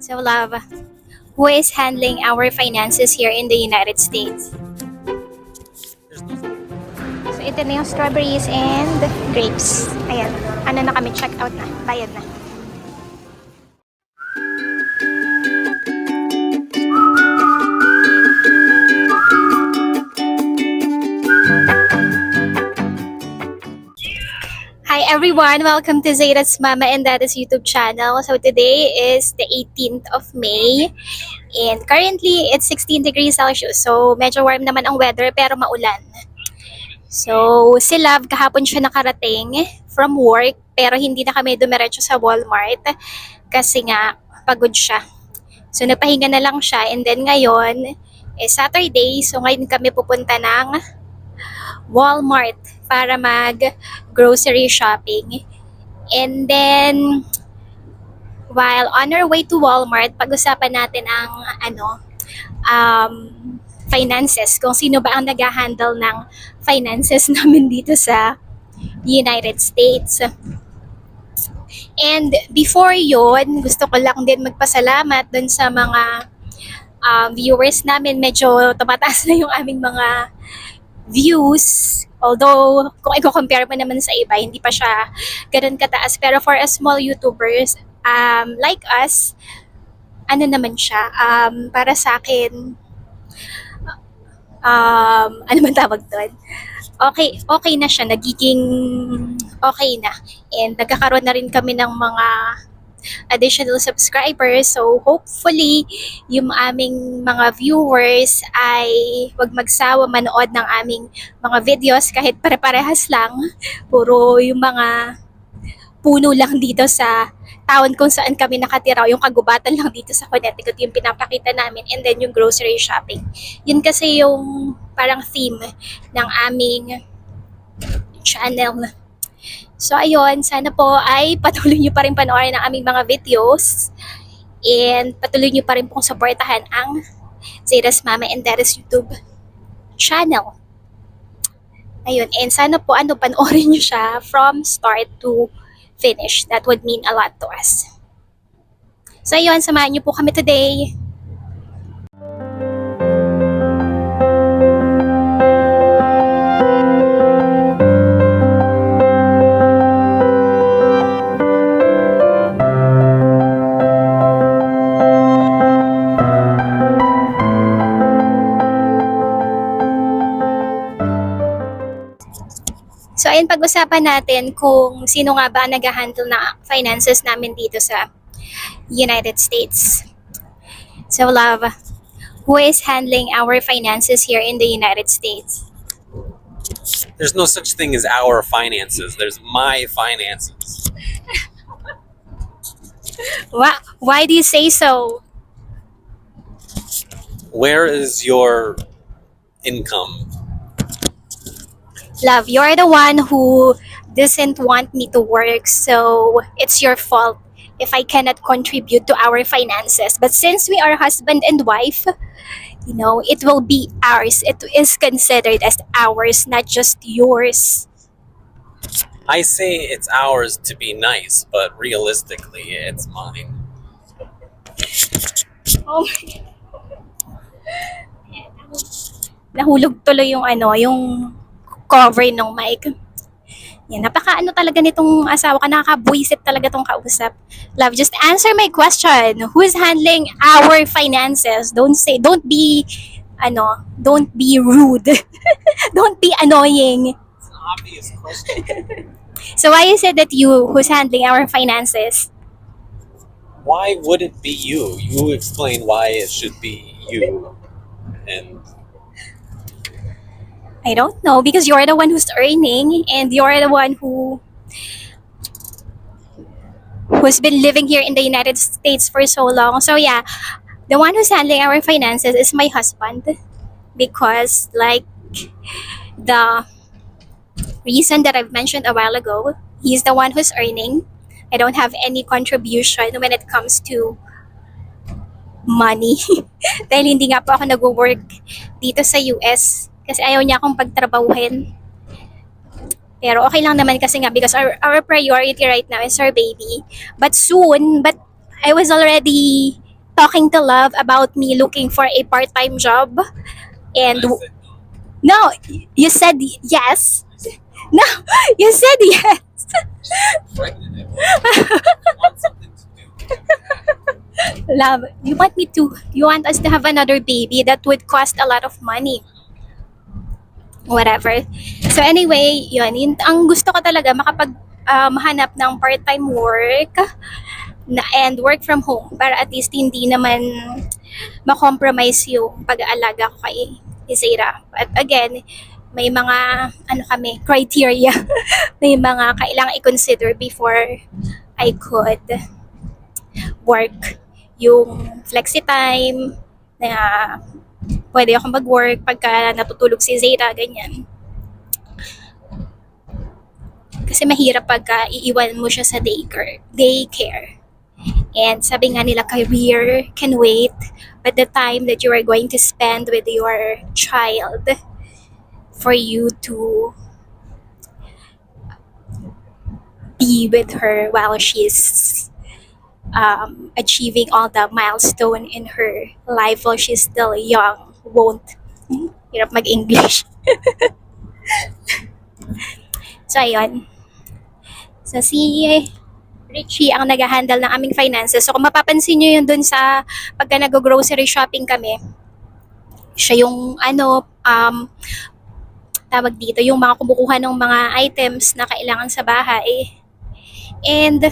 So, love, who is handling our finances here in the United States? So, ito na yung strawberries and grapes. Ayan. Ano na kami, check out na. Bayad na. Everyone! Welcome to Zayda's Mama and Dad's YouTube channel. So today is the 18th of May and currently it's 16 degrees Celsius. So medyo warm naman ang weather pero maulan. So si Love kahapon siya nakarating from work pero hindi na kami dumiretso sa Walmart kasi nga pagod siya. So napahinga na lang siya and then ngayon is Saturday so ngayon kami pupunta ng Walmart para mag grocery shopping. And then, while on our way to Walmart, pag-usapan natin ang ano, um, finances, kung sino ba ang nag-handle ng finances namin dito sa United States. And before yon gusto ko lang din magpasalamat dun sa mga um, viewers namin. Medyo tumataas na yung aming mga views. Although, kung i-compare mo naman sa iba, hindi pa siya ganun kataas. Pero for a small YouTubers um, like us, ano naman siya, um, para sa akin, um, ano man tawag doon? Okay, okay na siya, nagiging okay na. And nagkakaroon na rin kami ng mga additional subscribers. So, hopefully, yung aming mga viewers ay wag magsawa manood ng aming mga videos kahit pare-parehas lang. Puro yung mga puno lang dito sa town kung saan kami nakatira. Yung kagubatan lang dito sa Connecticut yung pinapakita namin. And then yung grocery shopping. Yun kasi yung parang theme ng aming channel. So ayun, sana po ay patuloy nyo pa rin panoorin ang aming mga videos and patuloy nyo pa rin pong supportahan ang Zayda's Mama and Dad's YouTube channel. Ayun, and sana po ano, panoorin nyo siya from start to finish. That would mean a lot to us. So ayun, samahan nyo po kami today. Pag-usapan natin kung sino nga ba nag-handle na finances namin dito sa United States. So, love, who is handling our finances here in the United States? There's no such thing as our finances. There's my finances. Why, why do you say so? Where is your income? Love, you're the one who doesn't want me to work, so it's your fault if I cannot contribute to our finances. But since we are husband and wife, you know, it will be ours. It is considered as ours, not just yours. I say it's ours to be nice, but realistically, it's mine. Oh my Nahulog tuloy yung ano, yung cover ng mic. Yan, napaka ano talaga nitong asawa ka, nakakabuisit talaga tong kausap. Love, just answer my question. Who's handling our finances? Don't say, don't be, ano, don't be rude. don't be annoying. It's an obvious question. So why is it that you who's handling our finances? why would it be you? You explain why it should be you. And I don't know because you're the one who's earning and you're the one who who's been living here in the United States for so long. So yeah, the one who's handling our finances is my husband because like the reason that I've mentioned a while ago, he's the one who's earning. I don't have any contribution when it comes to money. Dahil hindi nga po ako nag-work dito sa US kasi ayaw niya akong pagtrabahuhin. Pero okay lang naman kasi nga because our, our priority right now is our baby. But soon, but I was already talking to Love about me looking for a part-time job. And no, no. you said yes. No, you said yes. Love, you want me to, you want us to have another baby that would cost a lot of money. Whatever. So anyway, yun, yun ang gusto ko talaga makapag um, hanap ng part-time work na, and work from home para at least hindi naman ma-compromise yung pag-aalaga ko kay Isera. But again, may mga ano kami, criteria. may mga kailangan i-consider before I could work yung flexi time na pwede ako mag-work pagka natutulog si Zeta, ganyan. Kasi mahirap pagka iiwan mo siya sa daycare. daycare. And sabi nga nila, career can wait, but the time that you are going to spend with your child for you to be with her while she's um, achieving all the milestone in her life while she's still young won't hirap mag-English. so, ayun. So, si Richie ang nag-handle ng aming finances. So, kung mapapansin nyo yun dun sa pagka nag-grocery shopping kami, siya yung ano, um, tawag dito, yung mga kumukuha ng mga items na kailangan sa bahay. And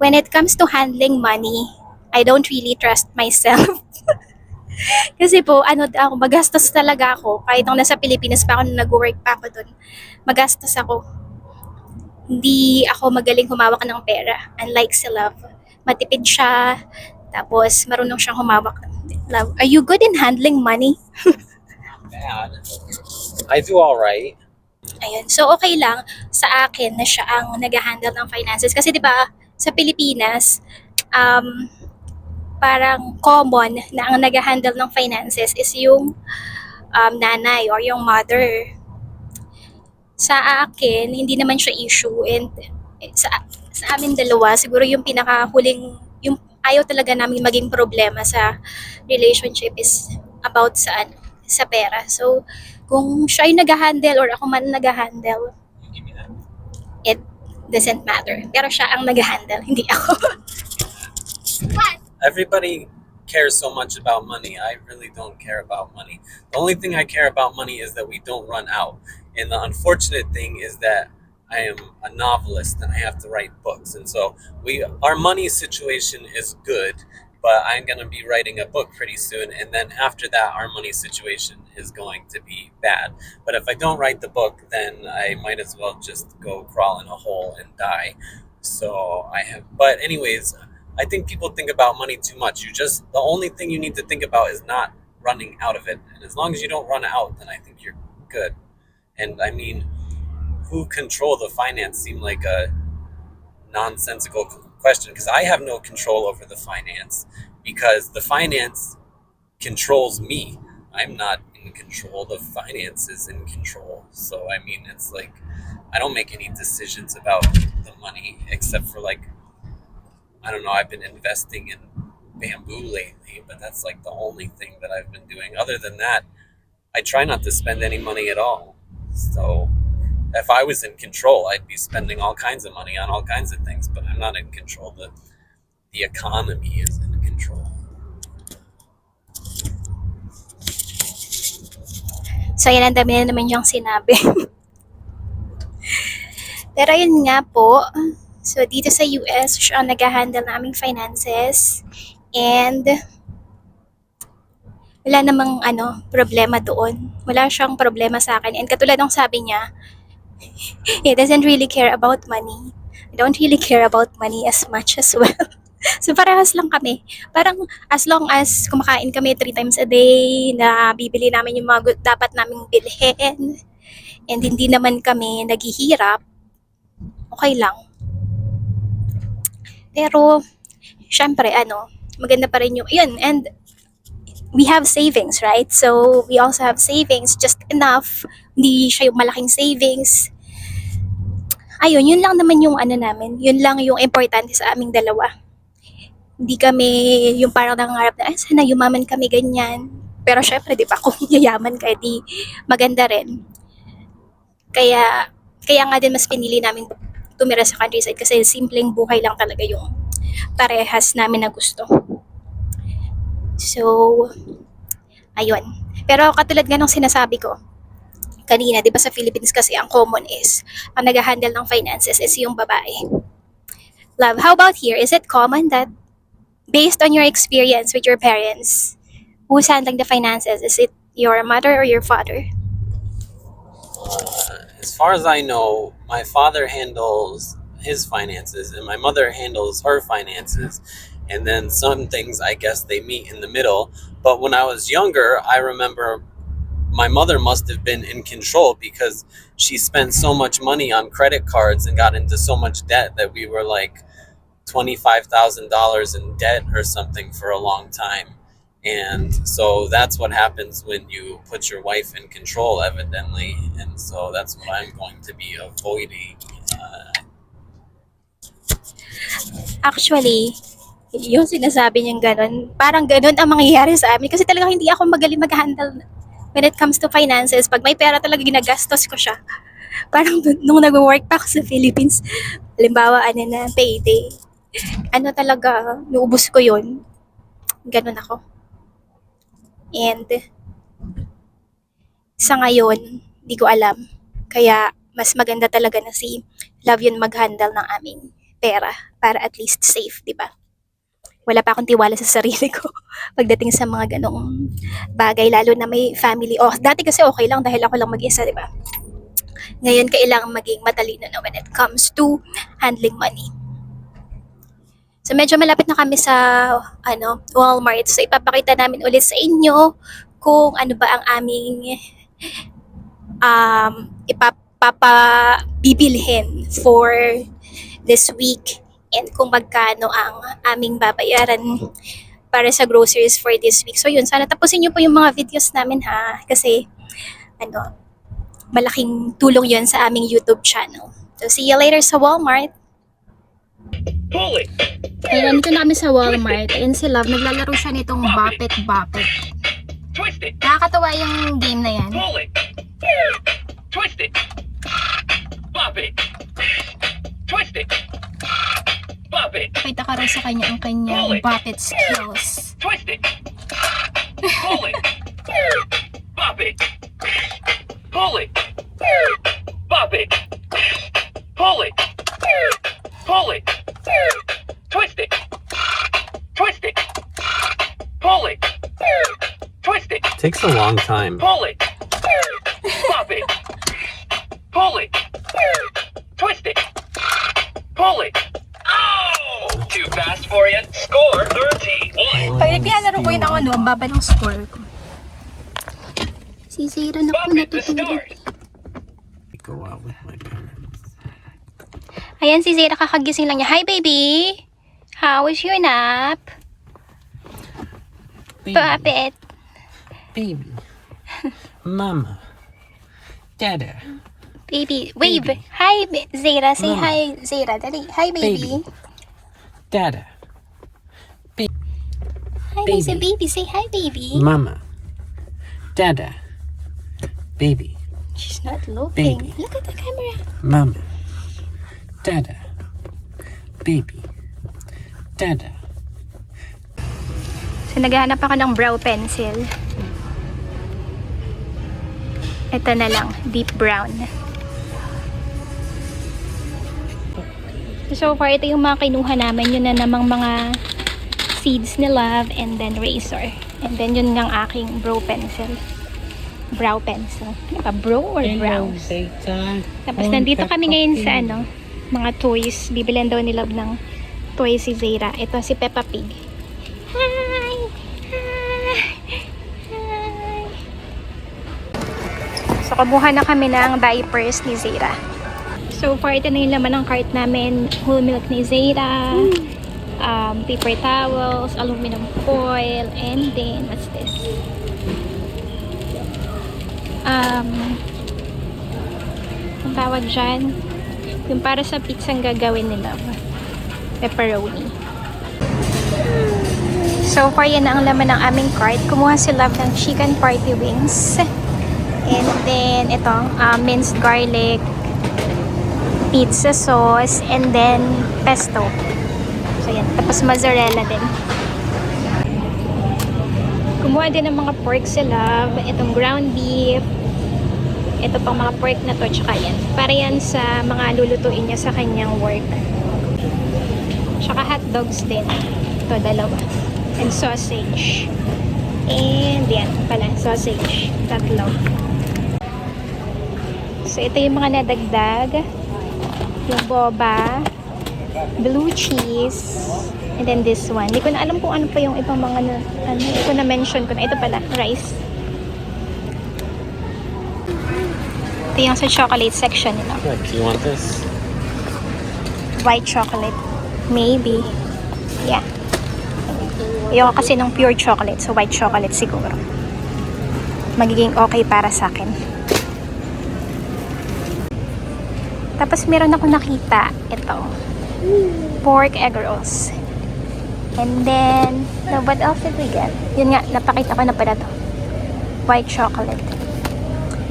when it comes to handling money, I don't really trust myself. Kasi po, ano ako, magastos talaga ako. Kahit nung nasa Pilipinas pa ako, nung nag-work pa ako doon, magastos ako. Hindi ako magaling humawak ng pera. Unlike si Love. Matipid siya, tapos marunong siyang humawak. Love, are you good in handling money? Bad. I do all right. Ayun. So, okay lang sa akin na siya ang nag-handle ng finances. Kasi, di ba, sa Pilipinas, um, parang common na ang nag-handle ng finances is yung um, nanay or yung mother. Sa akin, hindi naman siya issue. And sa, sa amin dalawa, siguro yung pinakahuling, yung ayaw talaga namin maging problema sa relationship is about sa, sa pera. So, kung siya yung nag-handle or ako man nag-handle, it doesn't matter. Pero siya ang nag-handle, hindi ako. Everybody cares so much about money. I really don't care about money. The only thing I care about money is that we don't run out. And the unfortunate thing is that I am a novelist and I have to write books. And so we our money situation is good, but I'm going to be writing a book pretty soon and then after that our money situation is going to be bad. But if I don't write the book, then I might as well just go crawl in a hole and die. So I have but anyways, I think people think about money too much. You just the only thing you need to think about is not running out of it. And as long as you don't run out, then I think you're good. And I mean, who control the finance seemed like a nonsensical question because I have no control over the finance because the finance controls me. I'm not in control. The finance is in control. So I mean, it's like I don't make any decisions about the money except for like I don't know. I've been investing in bamboo lately, but that's like the only thing that I've been doing. Other than that, I try not to spend any money at all. So if I was in control, I'd be spending all kinds of money on all kinds of things, but I'm not in control. The the economy is in control. So, yan ang dami na naman yung sinabi. Pero yun nga po, so dito sa US, siya ang nag-handle ng finances. And, wala namang ano, problema doon. Wala siyang problema sa akin. And katulad ng sabi niya, he doesn't really care about money. I don't really care about money as much as well. so parehas lang kami. Parang as long as kumakain kami three times a day, na bibili namin yung mga dapat naming bilhin, and hindi naman kami naghihirap, okay lang. Pero, syempre, ano, maganda pa rin yung, yun, and we have savings, right? So, we also have savings, just enough. Hindi siya yung malaking savings. Ayun, yun lang naman yung ano namin. Yun lang yung importante sa aming dalawa. Hindi kami yung parang nangangarap na, ay, sana yumaman kami ganyan. Pero syempre, di ba, kung yayaman ka, di maganda rin. Kaya, kaya nga din mas pinili namin tumira sa countryside kasi simpleng buhay lang talaga yung parehas namin na gusto. So, ayun. Pero katulad nga nung sinasabi ko, kanina, di ba sa Philippines kasi ang common is, ang nag-handle ng finances is yung babae. Love, how about here? Is it common that based on your experience with your parents, who's handling the finances? Is it your mother or your father? As far as I know, my father handles his finances and my mother handles her finances. And then some things, I guess, they meet in the middle. But when I was younger, I remember my mother must have been in control because she spent so much money on credit cards and got into so much debt that we were like $25,000 in debt or something for a long time. And so that's what happens when you put your wife in control, evidently. And so that's what I'm going to be avoiding. Uh, Actually, yung sinasabi niyang ganun, parang ganun ang mangyayari sa amin. Kasi talaga hindi ako magaling mag-handle when it comes to finances. Pag may pera talaga ginagastos ko siya. Parang nung nag-work pa ako sa Philippines, halimbawa, ano na, payday. Ano talaga, nuubos ko yun. Ganun ako. And, sa ngayon, di ko alam. Kaya, mas maganda talaga na si Love yun mag-handle ng aming pera para at least safe, di ba? Wala pa akong tiwala sa sarili ko pagdating sa mga ganong bagay, lalo na may family. Oh, dati kasi okay lang dahil ako lang mag-isa, di ba? Ngayon, kailangan maging matalino na when it comes to handling money. So, medyo malapit na kami sa ano, Walmart. So, ipapakita namin ulit sa inyo kung ano ba ang aming um, ipapabibilhin for this week and kung magkano ang aming babayaran para sa groceries for this week. So yun, sana tapusin niyo po yung mga videos namin ha kasi ano, malaking tulong yun sa aming YouTube channel. So see you later sa Walmart. Pull it. Ayan, dito na kami sa Walmart. Ayan si Love, naglalaro siya nitong Bopet Bopet. Twist it. Nakakatawa yung game na yan. Twist it. Bop it. Twist it. Bop it. Pakita ka rin sa kanya ang kanyang Bopet skills. Twist it. Pull it. A long time. Pull it. Pop it. Pull it. Twist it. Pull it. Oh! Too fast for you. Score 31. Pag naglalaro ko yun ako, ano, ang baba ng score ko. Si Zero na po natutulog. Go out with my parents. Ayan, si Zera kakagising lang niya. Hi, baby! How was your nap? Puppet. Baby. Mama. Dada. Baby, wave. Baby. Hi, ba- Zera. Say Mama. hi, Zera. Dali. Hi, baby. Baby. Dada. Hi, Baby. baby. Say hi, baby. Mama. Dada. Baby. She's not looking. Baby. Look at the camera. Mama. Dada. Baby. Dada. So, naghahanap ako ng brow pencil. Ito na lang. Deep brown. So far, ito yung mga kinuha namin. Yun na namang mga seeds ni Love and then razor. And then yun ng aking brow pencil. Brow pencil. Ano ba? Brow or brows? Tapos nandito kami ngayon sa ano, mga toys. Bibilan daw ni Love ng toys si Zera. Ito si Peppa Pig. So, kabuha na kami ng diapers ni Zera. So far, ito na yung laman ng cart namin. Whole milk ni Zera. Um, paper towels, aluminum foil, and then, what's this? Um, ang tawag dyan, yung para sa pizzang gagawin nila. Pepperoni. So far, yan na ang laman ng aming cart. Kumuha si Love ng chicken party wings. And then, ito, uh, minced garlic, pizza sauce, and then pesto. So, yan. Tapos mozzarella din. Kumuha din ng mga pork Love. Itong ground beef. Ito pang mga pork na to, tsaka yan. Para yan sa mga lulutuin niya sa kanyang work. Tsaka hot dogs din. Ito, dalawa. And sausage. And yan pala, sausage. Tatlo. So, ito yung mga nadagdag. Yung boba. Blue cheese. And then this one. Hindi ko na alam kung ano pa yung ibang mga na, ano, hindi ko na mention ko na. Ito pala, rice. Ito yung sa chocolate section nila. Look, you want this? White chocolate. Maybe. Yeah. Ayoko kasi ng pure chocolate. So, white chocolate siguro. Magiging okay para sa akin. Tapos, meron ako nakita. Ito. Pork egg rolls. And then, now what else did we get? Yun nga, napakita ko na pala to. White chocolate.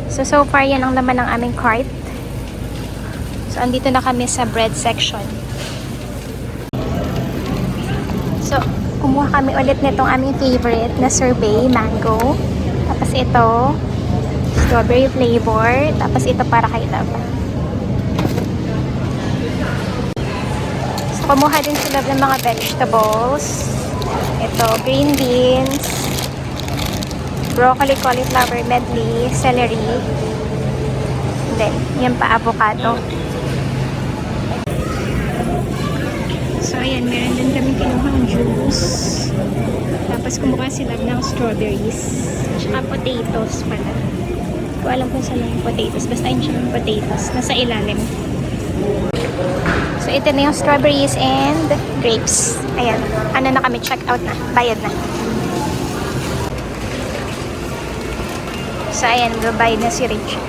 So, so far, yan ang laman ng aming cart. So, andito na kami sa bread section. So, kumuha kami ulit nitong aming favorite na sorbet, mango. Tapos ito, strawberry flavor. Tapos ito para kay Love. Kumuha din si Love ng mga vegetables. Ito, green beans, broccoli, cauliflower medley, celery. Then, yan pa, avocado. So, ayan, meron din kami kinuhang juice. Tapos, kumuha sila ng strawberries. Tsaka potatoes pala. Hindi ko alam kung saan yung potatoes. Basta yun siya yung potatoes. Nasa ilalim. Ito na yung strawberries and grapes. Ayan. Ano na kami? Check out na. Bayad na. So, ayan. Babayad na si Rich.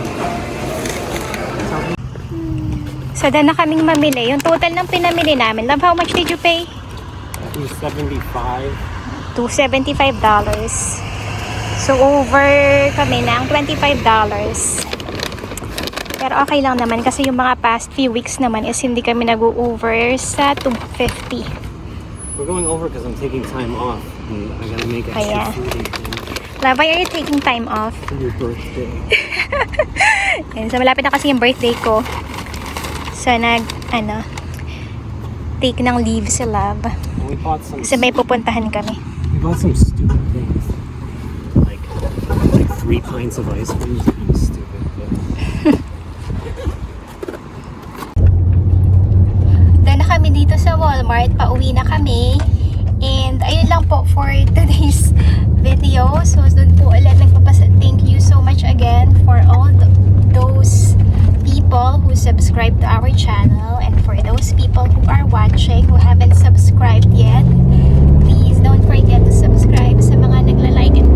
So, dahil na kaming mamili. Yung total ng pinamili namin. Love, how much did you pay? 275. $275. So, over kami ng $25. Pero okay lang naman kasi yung mga past few weeks naman is hindi kami nag-over sa 250. We're going over because I'm taking time off. And I gotta make extra Kaya. food and things Love, why are you taking time off? for your birthday. Yan, so, malapit na kasi yung birthday ko. So, nag, ano, take ng leave si Love. And we bought some. Kasi may pupuntahan kami. We bought some stupid things. Like, like three pints of ice cream. It's kind of stupid. But Dahil na kami dito sa Pauwi na kami. And ayun lang po for today's video. So doon po ulit nagpapasa thank you so much again for all th- those people who subscribe to our channel and for those people who are watching who haven't subscribed yet. Please don't forget to subscribe sa mga nagla-like and